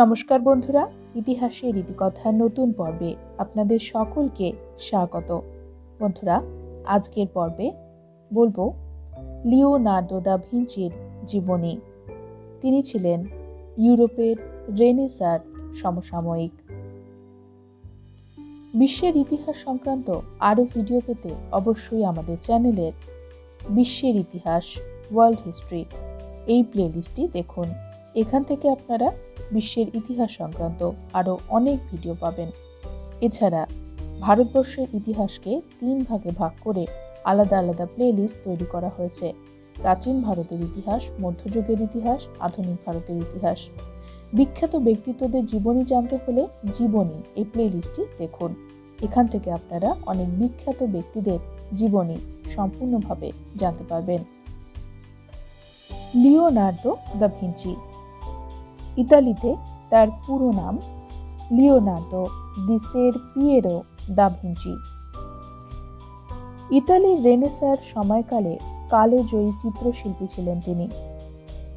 নমস্কার বন্ধুরা, ইতিহাসের রীতিকথার নতুন পর্বে আপনাদের সকলকে স্বাগত। বন্ধুরা, আজকের পর্বে বলব লিওনার্দো দা ভিঞ্চির জীবনী। তিনি ছিলেন ইউরোপের রেনেসার সমসাময়িক। বিশ্বের ইতিহাস সংক্রান্ত আরও ভিডিও পেতে অবশ্যই আমাদের চ্যানেলের বিশ্বের ইতিহাস ওয়ার্ল্ড হিস্ট্রি এই প্লেলিস্টটি দেখুন। এখান থেকে আপনারা বিশ্বের ইতিহাস সংক্রান্ত আরও অনেক ভিডিও পাবেন। এছাড়া ভারতবর্ষের ইতিহাসকে তিন ভাগে ভাগ করে আলাদা আলাদা প্লেলিস্ট তৈরি করা হয়েছে। প্রাচীন ভারতের ইতিহাস, মধ্যযুগের ইতিহাস, আধুনিক ভারতের ইতিহাস। বিখ্যাত ব্যক্তিত্বদের জীবনী জানতে হলে জীবনী এই প্লেলিস্টটি দেখুন। এখান থেকে আপনারা অনেক বিখ্যাত ব্যক্তিদের জীবনী সম্পূর্ণভাবে জানতে পারবেন। লিওনার্দো দ্য ভিঞ্চি ইতালিতে তার পুরো নাম Leonardo di Ser Piero da Vinci. ইতালির রেনেসার সময়কালে কালো জয়ী চিত্রশিল্পী ছিলেন তিনি।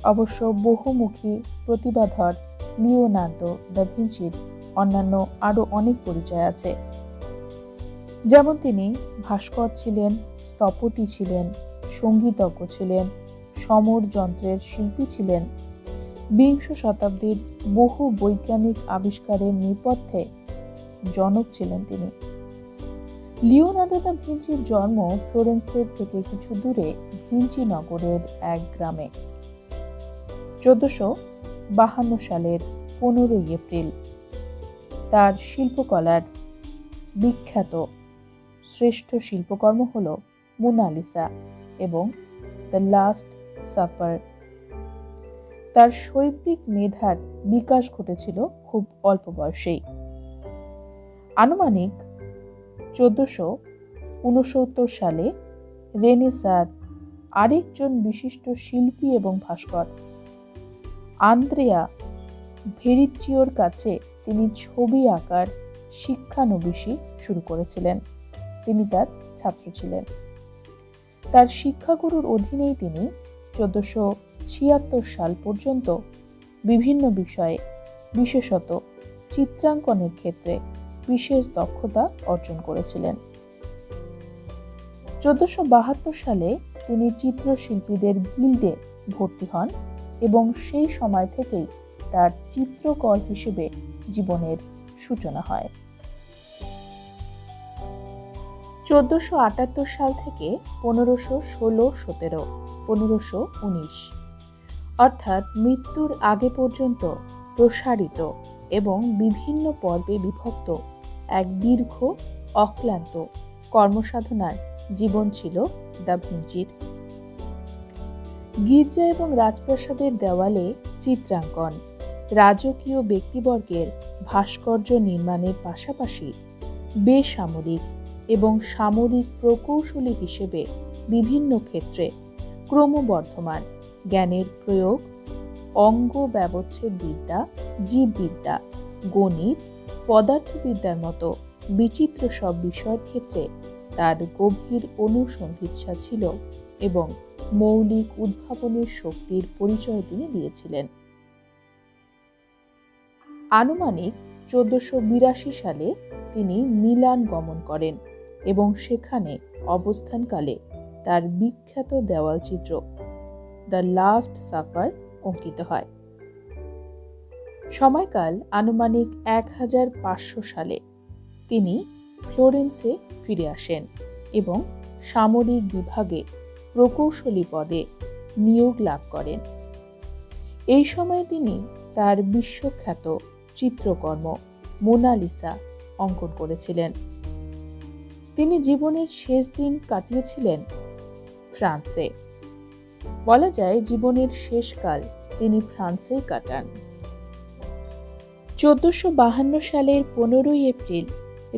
অবশ্য বহুমুখী প্রতিভাধর লিওনার্দো দ্য ভিঞ্চির অন্যান্য আরও অনেক পরিচয় আছে। যেমন তিনি ভাস্কর ছিলেন, স্থপতি ছিলেন, সঙ্গীতজ্ঞ ছিলেন সমর যন্ত্রের শিল্পী ছিলেন বিংশ শতাব্দীর বহু বৈজ্ঞানিক আবিষ্কারের নেপথ্যে জনক ছিলেন তিনি। লিওনার্দো দা ভিঞ্চির জন্ম ফ্লোরেন্সের থেকে কিছু দূরে ভিঞ্চি নগরের এক গ্রামে। চোদ্দশো বাহান্ন সালের পনেরোই এপ্রিল তার শিল্পকলার বিখ্যাত শ্রেষ্ঠ শিল্পকর্ম হল মোনালিসা এবং দ্য লাস্ট সাফার। তার শৈল্পিক মেধার বিকাশ ঘটেছিল খুব অল্প বয়সেই। আনুমানিক চোদ্দশো উনসত্তর সালে রেনেসার আরেকজন বিশিষ্ট শিল্পী এবং ভাস্কর, আন্দ্রেয়া ভেরিচিওর কাছে তিনি ছবি আঁকার শিক্ষানবিশি শুরু করেছিলেন। তিনি তার ছাত্র ছিলেন। তার শিক্ষাগুরুর অধীনেই তিনি চোদ্দশো ছিয়াত্তর সাল পর্যন্ত বিভিন্ন বিষয়ে, বিশেষত চিত্রাঙ্কনের ক্ষেত্রে বিশেষ দক্ষতা অর্জন করেছিলেন। চোদ্দশো বাহাত্তর সালে তিনি চিত্রশিল্পীদের গিল্ডে ভর্তি হন এবং সেই সময় থেকেই তার চিত্রকর হিসেবে জীবনের সূচনা হয়। চোদ্দশো আটাত্তর সাল থেকে পনেরোশো ষোলো সতেরো, পনেরোশো উনিশ। অর্থাৎ মৃত্যুর আগে পর্যন্ত প্রসারিত এবং বিভিন্ন পর্বে বিভক্ত এক দীর্ঘ, অক্লান্ত কর্মসাধনার জীবন ছিল দ্য ভিঞ্চির। গির্জা এবং রাজপ্রাসাদের দেওয়ালে চিত্রাঙ্কন, রাজকীয় ব্যক্তিবর্গের ভাস্কর্য নির্মাণের পাশাপাশি বেসামরিক এবং সামরিক প্রকৌশলী হিসেবে বিভিন্ন ক্ষেত্রে ক্রমবর্ধমান জ্ঞানের প্রয়োগ, অঙ্গ ব্যবচ্ছেদ বিদ্যা জীববিদ্যা, গণিত, পদার্থবিদ্যার মতো বিচিত্র সব বিষয়ের ক্ষেত্রে তার গভীর অনুসন্ধিচ্ছা ছিল এবং মৌলিক উদ্ভাবনের শক্তির পরিচয় তিনি দিয়েছিলেন। আনুমানিক চোদ্দশো বিরাশি সালে তিনি মিলান গমন করেন এবং সেখানে অবস্থানকালে তার বিখ্যাত দেওয়াল চিত্র দ্য লাস্ট সাফার অঙ্কিত হয়। সময়কাল আনুমানিক এক হাজার পাঁচশো সালে। তিনি ফ্লোরেন্সে ফিরে আসেন এবং সামরিক বিভাগে প্রকৌশলী পদে নিয়োগ লাভ করেন। এই সময় তিনি তার বিশ্বখ্যাত চিত্রকর্ম মোনালিসা অঙ্কন করেছিলেন। তিনি জীবনের শেষ দিন কাটিয়েছিলেন ফ্রান্সে। বলা যায় জীবনের শেষকাল তিনি ফ্রান্সেই কাটান। চোদ্দশো বাহান্ন সালের পনেরোই এপ্রিল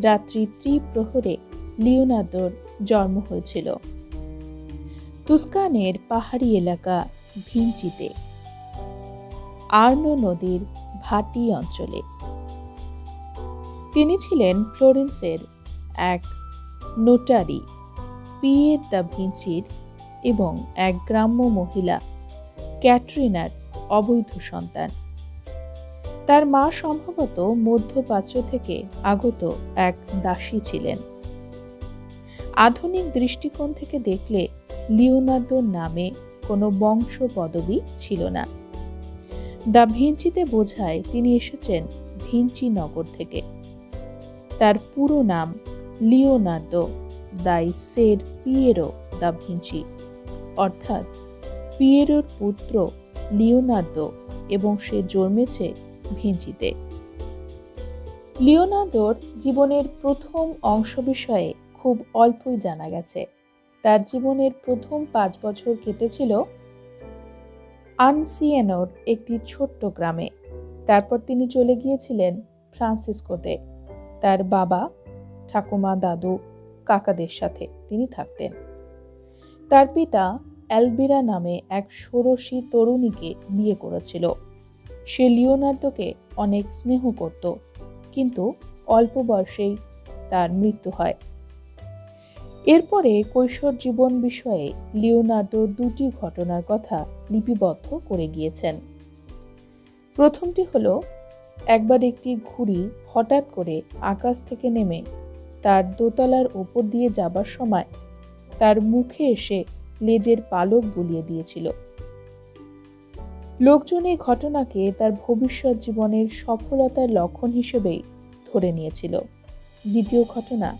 রাত্রি ত্রিপ্রহরে লিওনার্দোর জন্ম হয়েছিল। তুস্কানের পাহাড়ি এলাকা ভিঞ্চিতে, আর্নো নদীর ভাটি অঞ্চলে। তিনি ছিলেন ফ্লোরেন্সের এক নোটারি, পিয়ের দ্য ভিঞ্চির এবং এক গ্রাম্য মহিলা, ক্যাটরিনার অবৈধ সন্তান। তার মা সম্ভবত মধ্যপ্রাচ্য থেকে আগত এক দাসী ছিলেন। আধুনিক দৃষ্টিকোণ থেকে দেখলে লিওনার্দোর নামে কোনো বংশ পদবি ছিল না। দা ভিঞ্চিতে বোঝায় তিনি এসেছেন ভিঞ্চি নগর থেকে। তার পুরো নাম লিওনার্দো দাই সের পিয়েরো দা ভিঞ্চি। অর্থাৎ পিয়েরোর পুত্র লিওনার্দো এবং সে জন্মেছে ভিঞ্চিতে। লিওনার্দোর জীবনের প্রথম অংশ বিষয়ে খুব অল্পই জানা গেছে। তার জীবনের প্রথম পাঁচ বছর কেটেছিল আনসিয়েনোর একটি ছোট্ট গ্রামে। তারপর তিনি চলে গিয়েছিলেন ফ্রান্সিসকোতে। তার বাবা, ঠাকুমা দাদু, কাকাদের সাথে তিনি থাকতেন। তার পিতা অ্যালবিরা নামে এক ষোড়শী তরুণীকে বিয়ে করেছিল। সে লিওনার্দোকে অনেক স্নেহ করত, কিন্তু অল্প বয়সেই তার মৃত্যু হয়। এরপরে কৈশোর জীবন বিষয়ে লিওনার্দোর দুটি ঘটনার কথা লিপিবদ্ধ করে গিয়েছেন। প্রথমটি হল, একবার একটি ঘুড়ি হঠাৎ করে আকাশ থেকে নেমে তার দোতলার ওপর দিয়ে যাবার সময় তার মুখে এসে লেজের পালক বুলিয়ে দিয়েছিল। লোকজন এই ঘটনাকে তার ভবিষ্যৎ জীবনের সফলতার লক্ষণ হিসেবেই ধরে নিয়েছিল। দ্বিতীয় ঘটনা,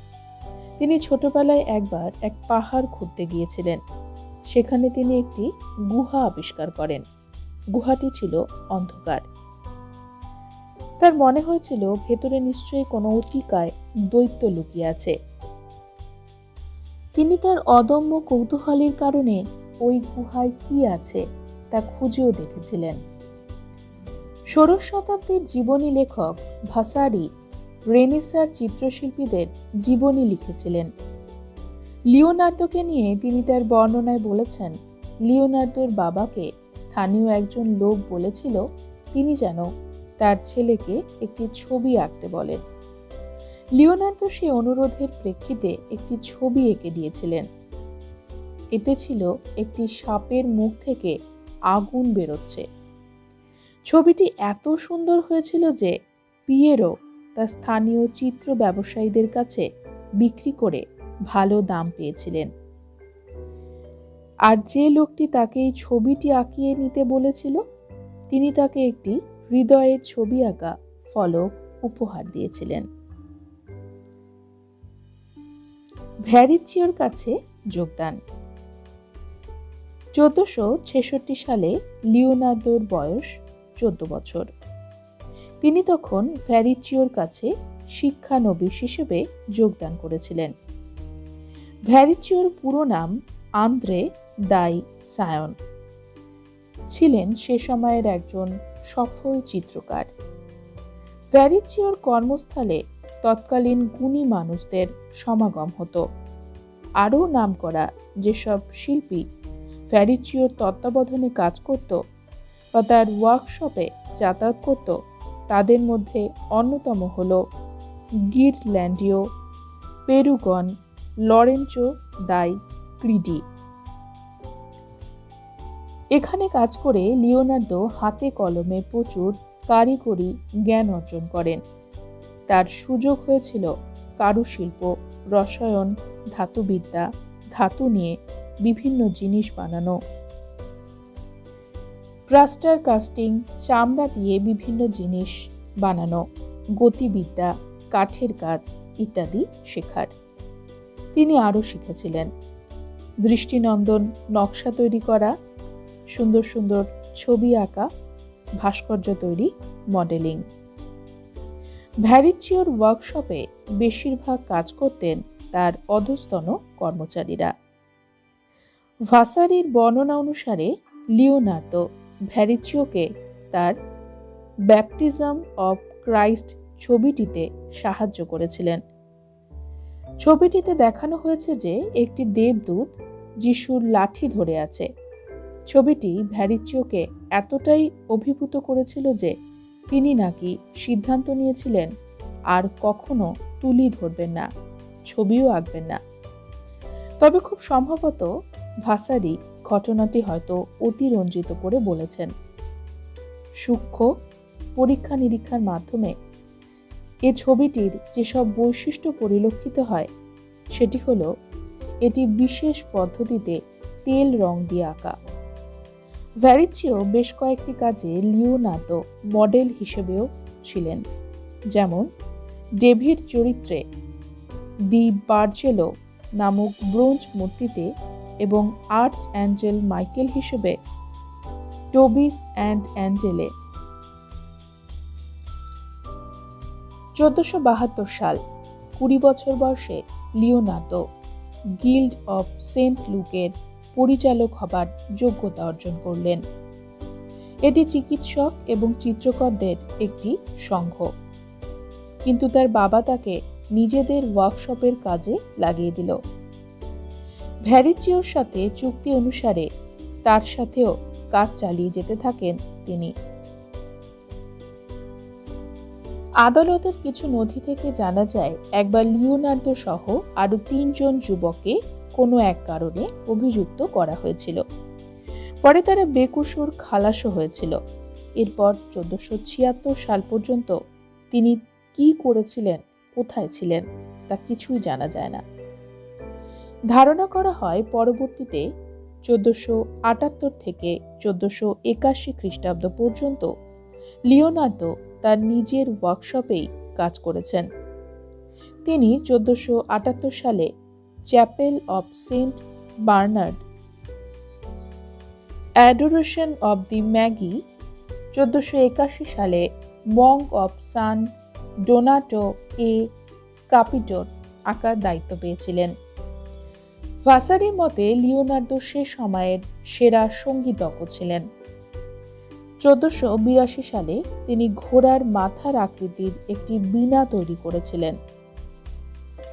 তিনি ছোটবেলায় একবার এক পাহাড় ঘুরতে গিয়েছিলেন। সেখানে তিনি একটি গুহা আবিষ্কার করেন। গুহাটি ছিল অন্ধকার। তার মনে হয়েছিল ভেতরে নিশ্চয়ই কোনো অতিকায় দৈত্য লুকিয়ে আছে। তিনি তার অদম্য কৌতূহলের কারণে ওই গুহায় কি আছে তা খুঁজেও দেখেছিলেন। ষোড়শ শতাব্দীর জীবনী লেখক ভাসারি রেনেসার চিত্রশিল্পীদের জীবনী লিখেছিলেন। লিওনার্দোকে নিয়ে তিনি তার বর্ণনায় বলেছেন, লিওনার্দোর বাবাকে স্থানীয় একজন লোক বলেছিল, তিনি যেন তার ছেলেকে একটি ছবি আঁকতে বলেন। লিওনার্দো সে অনুরোধের প্রেক্ষিতে একটি ছবি এঁকে দিয়েছিলেন। এতে ছিল একটি সাপের মুখ থেকে আগুন বেরোচ্ছে। ছবিটি এত সুন্দর হয়েছিল যে পিয়েরো তা স্থানীয় চিত্র ব্যবসায়ীদের কাছে বিক্রি করে ভালো দাম পেয়েছিলেন। আর যে লোকটি তাকে এই ছবিটি আঁকিয়ে নিতে বলেছিল, তিনি তাকে একটি হৃদয়ের ছবি আঁকা ফলক উপহার দিয়েছিলেন। ভ্যারিচিওর কাছে যোগদান। চোদ্দশো ছেষট্টি সালে লিওনার্দোর বয়স চোদ্দ বছর। তিনি তখন ভ্যারিচিওর কাছে শিক্ষানবিশ হিসেবে যোগদান করেছিলেন। ভ্যারিচিওর পুরো নাম আন্দ্রে দাই সায়ন। ছিলেন সে সময়ের একজন সফল চিত্রকার। ভ্যারিচিওর কর্মস্থলে তৎকালীন গুণী মানুষদের সমাগম হতো। আরও নাম করা যেসব শিল্পী ফ্যারিচিওর তত্ত্বাবধানে কাজ করত বা তার ওয়ার্কশপে যাতায়াত করত, তাদের মধ্যে অন্যতম হল গিরল্যান্ডিও পেরুগন লরেঞ্চো দাই ক্রিডি। এখানে কাজ করে লিওনার্দো হাতে কলমে প্রচুর কারিগরি জ্ঞান অর্জন করেন। তার সুযোগ হয়েছিল কারুশিল্প রসায়ন, ধাতুবিদ্যা, ধাতু নিয়ে বিভিন্ন জিনিস বানানো। প্লাস্টার কাস্টিং, চামড়া দিয়ে বিভিন্ন জিনিস বানানো, গতিবিদ্যা, কাঠের কাজ ইত্যাদি শেখার। তিনি আরও শিখেছিলেন। দৃষ্টিনন্দন, নকশা তৈরি করা, সুন্দর সুন্দর ছবি আঁকা, ভাস্কর্য তৈরি, মডেলিং। ভ্যারিচিওর ওয়ার্কশপে বেশিরভাগ কাজ করতেন তার অধস্তন কর্মচারীরা। ভাসারির বর্ণনা অনুসারে, লিওনার্দো ভ্যারিচিওকে তার ব্যাপটিজম অব ক্রাইস্ট ছবিটিতে সাহায্য করেছিলেন। ছবিটিতে দেখানো হয়েছে যে, একটি দেবদূত যিশুর লাঠি ধরে আছে। ছবিটি ভ্যারিচিওকে এতটাই অভিভূত করেছিল যে তিনি নাকি সিদ্ধান্ত নিয়েছিলেন, আর কখনো তুলি ধরবেন না, ছবিও আঁকবেন না। তবে খুব সম্ভবত ভাসারি ঘটনাটি হয়তো অতিরঞ্জিত করে বলেছেন। সূক্ষ্ম পরীক্ষা নিরীক্ষার মাধ্যমে এ ছবিটির যেসব বৈশিষ্ট্য পরিলক্ষিত হয়, সেটি হলো, এটি বিশেষ পদ্ধতিতে তেল রং দিয়ে আঁকা। ভ্যারিচিও বেশ কয়েকটি কাজে লিওনার্দো মডেল হিসেবেও ছিলেন, যেমন ডেভিড চরিত্রে দি বার্জেলো নামক ব্রোঞ্জ মূর্তিতে এবং আর্টস অ্যাঞ্জেল মাইকেল হিসেবে টোবিস অ্যান্ড অ্যাঞ্জেলে। চোদ্দশো বাহাত্তর সাল, কুড়ি বছর বয়সে লিওনার্দো, গিল্ড অফ সেন্ট লুকের পরিচালক হবার যোগ্যতা অর্জন করলেন। এটি চিকিৎসক এবং চিত্রকরদের একটি সংঘ। কিন্তু তার বাবা তাকে নিজেদের ওয়ার্কশপের কাজে লাগিয়ে দিল। ভ্যারিচিওর সাথে চুক্তি অনুসারে তার সাথেও কাজ চালিয়ে যেতে থাকেন তিনি। আদালতের কিছু নথি থেকে জানা যায়, একবার লিওনার্দো সহ আরও তিনজন যুবককে কোনো এক কারণে অভিযুক্ত করা হয়েছিল। পরে তারা বেকুসুর খালাসও হয়েছিল। এরপর চোদ্দশো ছিয়াত্তর সাল পর্যন্ত তিনি কি করেছিলেন, কোথায় ছিলেন, তা কিছুই জানা যায় না। ধারণা করা হয় পরবর্তীতে চোদ্দশো আটাত্তর থেকে চোদ্দশো একাশি খ্রিস্টাব্দ পর্যন্ত লিওনার্দো তার নিজের ওয়ার্কশপেই কাজ করেছেন। তিনি চোদ্দশো আটাত্তর সালে Chapel of Saint Bernard Adoration of the Magi চোদ্দোশো একাশি সালে মং অব সান ডোনাটো এ স্কাপিটোর আঁকার দায়িত্ব পেয়েছিলেন। ভাসারির মতে লিওনার্দো সে সময়ের সেরা সঙ্গীতজ্ঞ ছিলেন। চোদ্দোশো বিরাশি সালে তিনি ঘোড়ার মাথার আকৃতির একটি বীণা তৈরি করেছিলেন।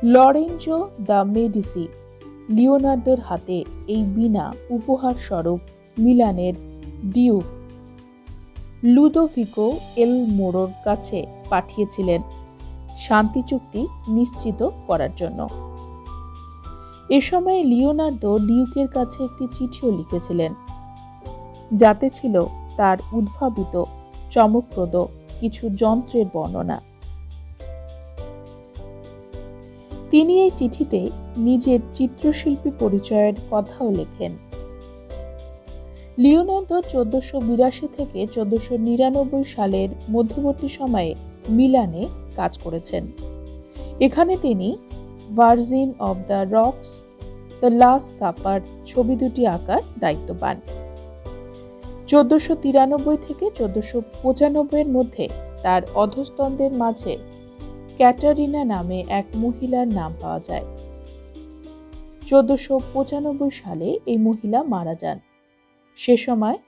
লরেঞ্জো দ্য মেডিসি, লিওনার্দোর হাতে এই বিনা উপহার স্বরূপ মিলানের ডিউক। লুদোভিকো এল মোরোর কাছে পাঠিয়েছিলেন শান্তি চুক্তি নিশ্চিত করার জন্য। এ সময় লিওনার্দো ডিউকের কাছে একটি চিঠিও লিখেছিলেন, যাতে ছিল তার উদ্ভাবিত, চমকপ্রদ কিছু যন্ত্রের বর্ণনা। তিনি এই চিঠিতে নিজের চিত্রশিল্পী পরিচয়ের কথাও লেখেন। লিওনার্দো চোদ্দশো বিরাশি থেকে চোদ্দশো নিরানব্বই সালের মধ্যবর্তী সময়ে মিলানে কাজ করেছেন। এখানে তিনি Virgin of the Rocks, the Last Supper ছবি দুটি আঁকার দায়িত্ব পান। চোদ্দশো তিরানব্বই থেকে চোদ্দশো পঁচানব্বইয়ের মধ্যে তার অধস্তনদের মাঝে ক্যাটারিনা নামে এক মহিলার নাম পাওয়া যায়। চোদ্দশো পঁচানব্বই সালে এই মহিলা মারা যান। সে সময়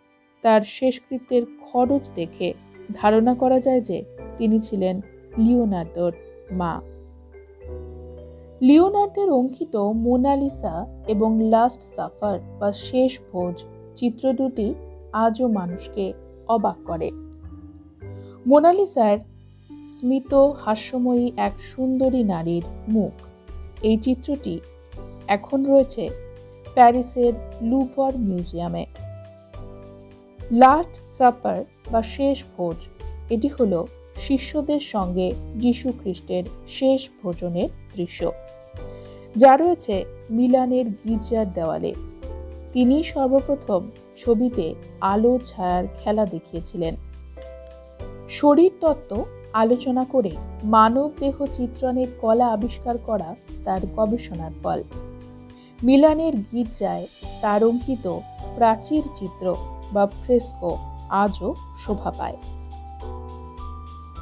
তার শেষকৃত্যের খরচ দেখে ধারণা করা যায় যে তিনি ছিলেন লিওনার্দোর মা। লিওনার্দের অঙ্কিত মোনালিসা এবং লাস্ট সাফার বা শেষ ভোজ চিত্র দুটি আজও মানুষকে অবাক করে। মোনালিসার স্মিত হাস্যময়ী এক সুন্দরী নারীর মুখ। এই চিত্রটি এখন রয়েছে প্যারিসের লুভর মিউজিয়ামে। লাস্ট সাপার বা শেষ ভোজ, এটি হল শিষ্যদের সঙ্গে যীশু খ্রিস্টের শেষ ভোজনের দৃশ্য, যা রয়েছে মিলানের গির্জার দেওয়ালে। তিনি সর্বপ্রথম ছবিতে আলো ছায়ার খেলা দেখিয়েছিলেন। শরীর তত্ত্ব আলোচনা করে মানব দেহ চিত্রণের কলা আবিষ্কার করা তার গবেষণার ফল। মিলানের গির্জায় তার অঙ্কিত প্রাচীর চিত্র বা ফ্রেস্কো আজও শোভা পায়।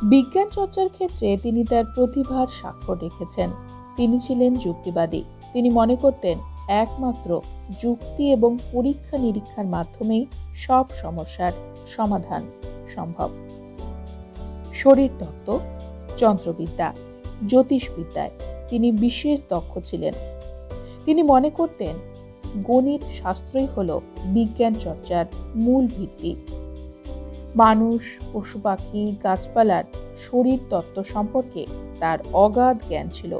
বিজ্ঞান চর্চার ক্ষেত্রে তিনি তার প্রতিভার স্বাক্ষর রেখেছেন। তিনি ছিলেন যুক্তিবাদী। তিনি মনে করতেন, একমাত্র যুক্তি এবং পরীক্ষা নিরীক্ষার মাধ্যমেই সব সমস্যার সমাধান সম্ভব। শরীরতত্ত্ব, যন্ত্রবিদ্যা, জ্যোতিষবিদ্যায় তিনি বিশেষ দক্ষ ছিলেন। তিনি মনে করতেন, গণিত শাস্ত্রই হল বিজ্ঞান চর্চার মূল ভিত্তি। মানুষ পশু পাখি গাছপালার শরীর তত্ত্ব সম্পর্কে তার অগাধ জ্ঞান ছিল।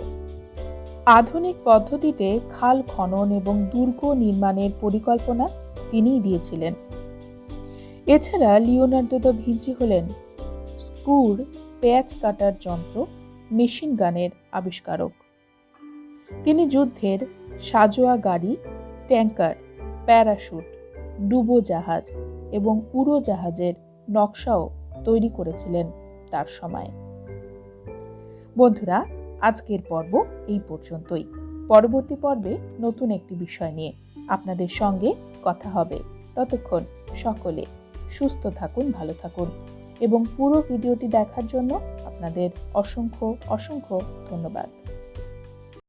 আধুনিক পদ্ধতিতে খাল খনন এবং দুর্গ নির্মাণের পরিকল্পনা তিনিই দিয়েছিলেন। এছাড়া লিওনার্দো দ্য ভিঞ্চি হলেন স্ক্রুর পেঁয়াজ কাটার যন্ত্র, মেশিন গানের আবিষ্কারক। তিনি যুদ্ধের সাজোয়া গাড়ি, ট্যাঙ্কার, প্যারাশুট ডুবোজাহাজ এবং উড়োজাহাজের নকশাও তৈরি করেছিলেন তার সময়। বন্ধুরা, আজকের পর্ব এই পর্যন্তই। পরবর্তী পর্বে নতুন একটি বিষয় নিয়ে আপনাদের সঙ্গে কথা হবে। ততক্ষণ সকলে সুস্থ থাকুন, ভালো থাকুন। এবং পুরো ভিডিওটি দেখার জন্য আপনাদের অসংখ্য অসংখ্য ধন্যবাদ।